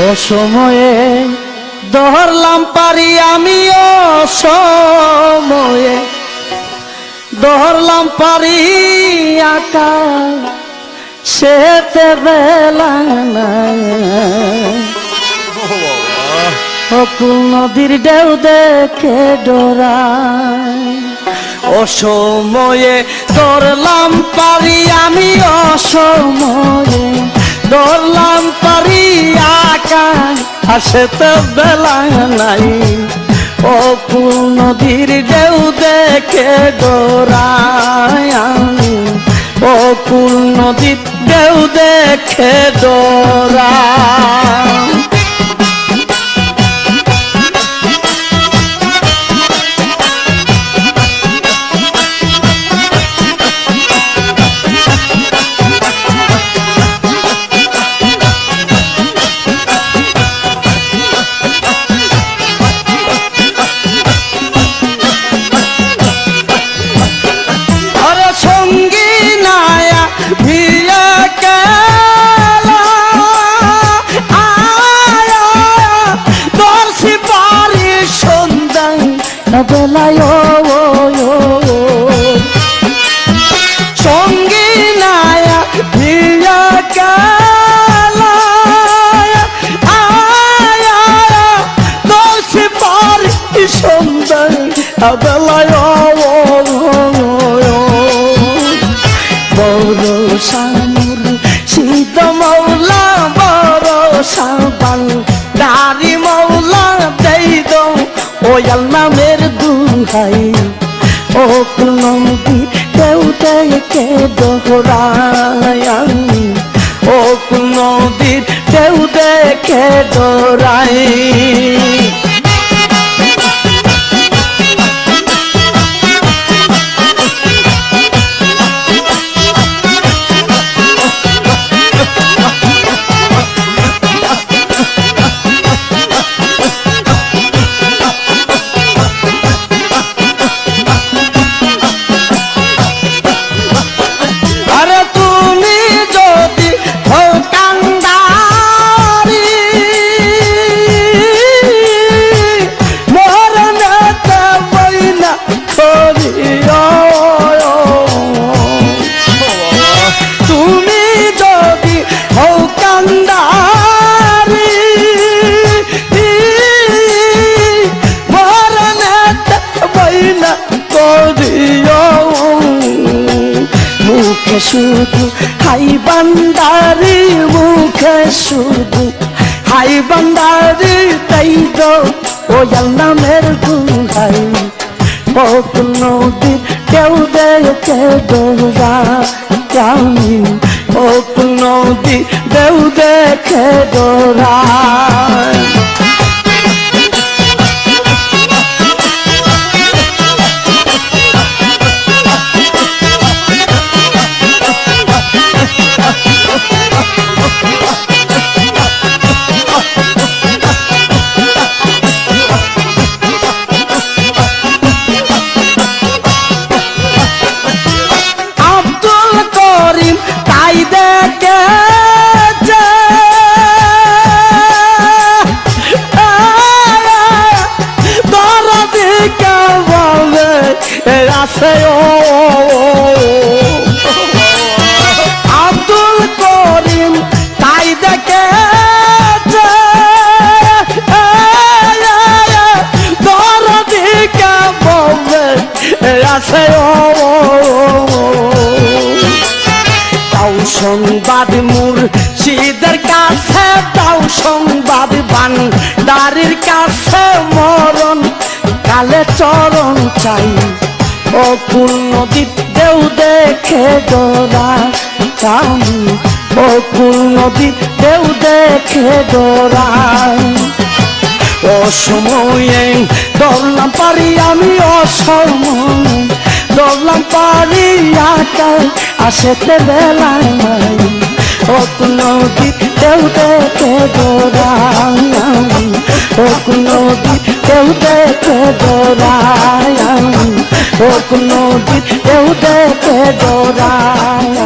অসময়ে ধরলাম পারি আমিও সময়ে ধরলাম পারি আকা সেতে বেলা অকুল নদীর ঢেউ দেখে ডরায় অসময়ে ধরলাম পারি আমি অসময়ে ধরলাম পারি আকা আসেতে বেলা নাই। ও অকুল নদীর ঢেউ দেখে ডোরায় ও অকুল নদীর ঢেউ দেখে ডরায় বেলায়। সঙ্গী নায়া ভিয়া কেলা আয়া দর্শি পারি সন্ধান বেলায় নামের দুহাই। ও নদী কেউ কে দোহরায় আমি ও নদীর কেউ দেখে মুখে শুধু। হাই বান্দারি মুখে শুধু। হাই বান্দারি তাই তো ওয়াল নামের গুহাই। ওক নদীর কেউ দেখে ডোরা আমি ওক নদী দেউ দেখে ডোরা দরদি বলে ও আব্দুল করিম তাই দেখে দরদি বলে তাও সংবাদ মুর্শিদের কাছে, তাও সংবাদ বান দারির কাছে মরণ কালে চরণ চাই। অকুল নদীর দেউ দেখে ডরা চাই অকুল নদীর দেউ দেখে ডরাই অসময়ে দৌড়লাম পারি আমি অসময়ে দৌড়লাম পারি আকায় আসেতে বেলায় নাই। ওক নদী দেউ দেখে দৌড়াই ওক নদী দেউ দেখে দৌড়াই ওক নদী কেউ দেখে দৌড়াই